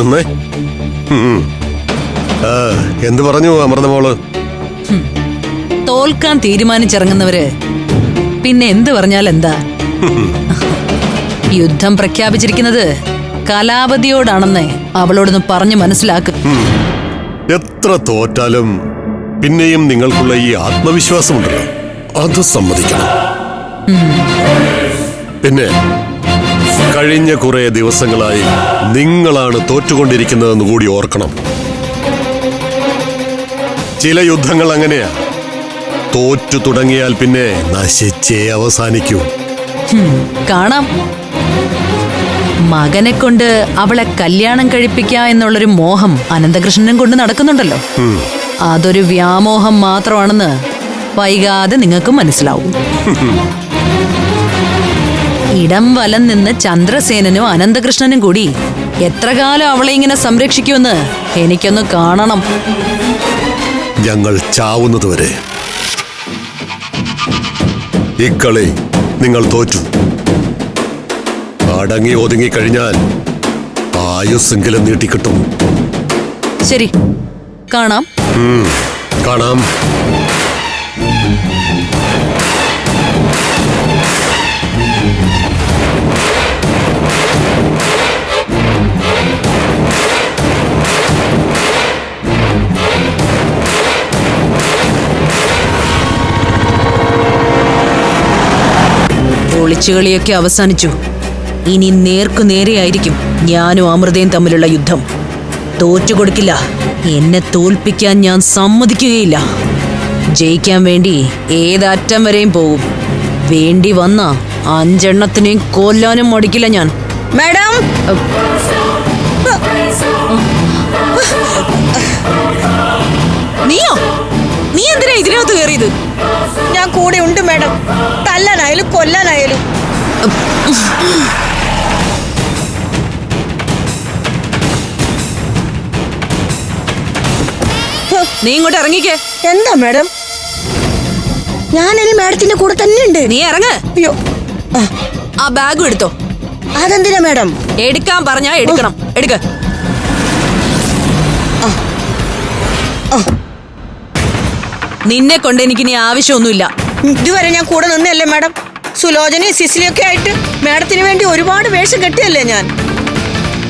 നിന്നേ. എന്ത് പറഞ്ഞു അമൃതമോൾ തോൽക്കാൻ തീരുമാനിച്ചിറങ്ങുന്നവര് പിന്നെ എന്ത് പറഞ്ഞാൽ എന്താ? യുദ്ധം പ്രഖ്യാപിച്ചിരിക്കുന്നത് കലാപതിയോടാണെന്ന് അവളോടൊന്ന് പറഞ്ഞു മനസ്സിലാക്കും. എത്ര തോറ്റാലും പിന്നെയും നിങ്ങൾക്കുള്ള ഈ ആത്മവിശ്വാസമുണ്ടല്ലോ. അത് സമ്മതിക്കണം. പിന്നെ കഴിഞ്ഞ കുറെ ദിവസങ്ങളായി നിങ്ങളാണ് തോറ്റുകൊണ്ടിരിക്കുന്നതെന്ന് കൂടി ഓർക്കണം. ചില യുദ്ധങ്ങൾ അങ്ങനെയാ. തോറ്റു തുടങ്ങിയാൽ പിന്നെ നശിച്ചേ അവസാനിക്കൂ. കാണാം. മകനെ കൊണ്ട് അവളെ കല്യാണം കഴിപ്പിക്ക എന്നുള്ളൊരു മോഹം അനന്തകൃഷ്ണനും കൊണ്ട് നടക്കുന്നുണ്ടല്ലോ. അതൊരു വ്യാമോഹം മാത്രമാണെന്ന് വൈകാതെ നിങ്ങൾക്ക് മനസ്സിലാവും. ഇടം വലം നിന്ന് ചന്ദ്രസേനനും അനന്തകൃഷ്ണനും കൂടി എത്ര കാലം അവളെ ഇങ്ങനെ സംരക്ഷിക്കുമെന്ന് എനിക്കൊന്ന് കാണണം. ഞങ്ങൾ ചാവുന്നതുവരെ ഇക്കളി നിങ്ങൾ തോറ്റു. അടങ്ങി ഒതുങ്ങി കഴിഞ്ഞാൽ ആയുസ്സെങ്കിലും നീട്ടിക്കിട്ടും. ശരി കാണാം. കാണാം. ഒളിച്ചുകളിയൊക്കെ അവസാനിച്ചു. ഇനി നേർക്കു നേരെയായിരിക്കും ഞാനും അമൃതയും തമ്മിലുള്ള യുദ്ധം. തോറ്റു കൊടുക്കില്ല. എന്നെ തോൽപ്പിക്കാൻ ഞാൻ സമ്മതിക്കുകയില്ല. ജയിക്കാൻ വേണ്ടി ഏതറ്റം വരെയും പോകും. വേണ്ടി വന്ന അഞ്ചെണ്ണത്തിനെയും കൊല്ലാനും മടിക്കില്ല ഞാൻ. മാഡം! നീയോ? നീ എന്തിനാ ഇതിനകത്ത് കയറിയത് ഞാൻ കൂടെ ഉണ്ട് മാഡം. തല്ലാനായാലും കൊല്ലാനായാലും. നീ ഇങ്ങോട്ട് ഇറങ്ങിക്കേ. എന്താ മാഡം? ഞാനിനി മാഡത്തിന്റെ കൂടെ തന്നെ ഉണ്ട്. നീ ഇറങ്ങ്. അയ്യോ. ആ, ബാഗ് ബാഗും എടുത്തോ. അതെന്തിനാ മാഡം? എടുക്കാൻ പറഞ്ഞാ എടുക്കണം. എടുക്ക. നിന്നെ കൊണ്ട് എനിക്ക് ഇനി ആവശ്യമൊന്നുമില്ല. ഇതുവരെ ഞാൻ കൂടെ നിന്നല്ലേ മാഡം? സുലോചനയും സിസിലിയൊക്കെ ആയിട്ട് മാഡത്തിന് വേണ്ടി ഒരുപാട് വേഷം കെട്ടിയല്ലേ ഞാൻ?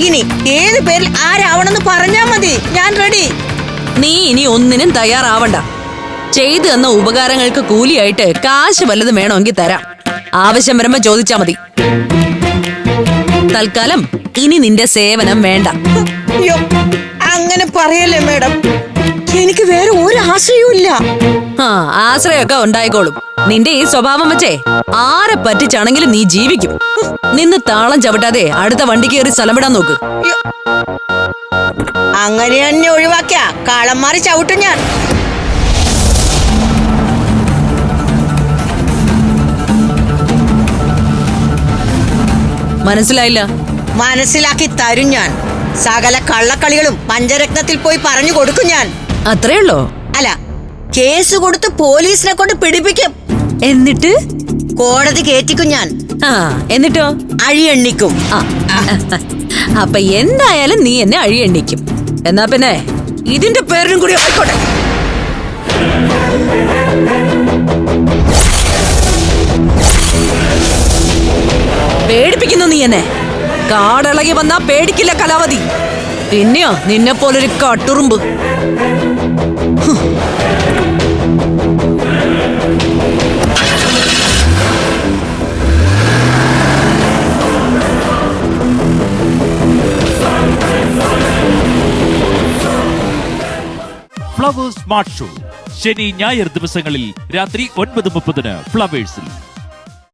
ഇനി ഏത് പേരിൽ ആരാവണമെന്ന് പറഞ്ഞാ മതി. ഞാൻ റെഡി നീ ഇനി ഒന്നിനും തയ്യാറാവണ്ട. ചെയ്തു തന്ന ഉപകാരങ്ങൾക്ക് കൂലിയായിട്ട് കാശ് വല്ലതും വേണമെങ്കിൽ തരാം. ആവശ്യം വരുമ്പോ ചോദിച്ചാ മതി. തൽക്കാലം ഇനി നിന്റെ സേവനം വേണ്ട. അയ്യോ അങ്ങനെ പറയല്ലേ മേഡം? എനിക്ക് വേറെ ഒരു ആശ്രയവും ഇല്ല. ആ ആശ്രയമൊക്കെ ഉണ്ടായിക്കോളും. നിന്റെ ഈ സ്വഭാവം വെച്ചേ ആരെ പറ്റിച്ചാണെങ്കിലും നീ ജീവിക്കും. നിന്ന് താളം ചവിട്ടാതെ അടുത്ത വണ്ടി കയറി സ്ഥലം വിടാൻ നോക്ക്. അങ്ങനെ തന്നെ ഒഴിവാക്കിയ. കാളന്മാറി ചവിട്ടും ഞാൻ. മനസ്സിലായില്ല. മനസ്സിലാക്കി തരും ഞാൻ. സകല കള്ളക്കളികളും പഞ്ചരത്നത്തിൽ പോയി പറഞ്ഞു കൊടുക്കും ഞാൻ. അത്രേ ഉള്ളോ? അല്ല കേസ് കൊടുത്ത് പോലീസിനെ കൊണ്ട് പിടിപ്പിക്കും. എന്നിട്ട്? കോടതി കേറ്റിക്കും ഞാൻ. ആ എന്നിട്ടോ? അഴിയെണ്ണിക്കും ആ അപ്പൊ എന്തായാലും നീ എന്നെ അഴിയെണ്ണിക്കും എന്നാ പിന്നെ ഇതിന്റെ പേരിനും കൂടി ആയിക്കോട്ടെ. എന്നെ കാടിളകി വന്നാ പേടിക്കില്ല കലാവതി. പിന്നെയോ നിന്നെ പോലൊരു കട്ടുറുമ്പ്. Flowers smart show. ശനി ഞായർ ദിവസങ്ങളിൽ രാത്രി ഒൻപത് മുപ്പതിന് ഫ്ലവേഴ്സിൽ.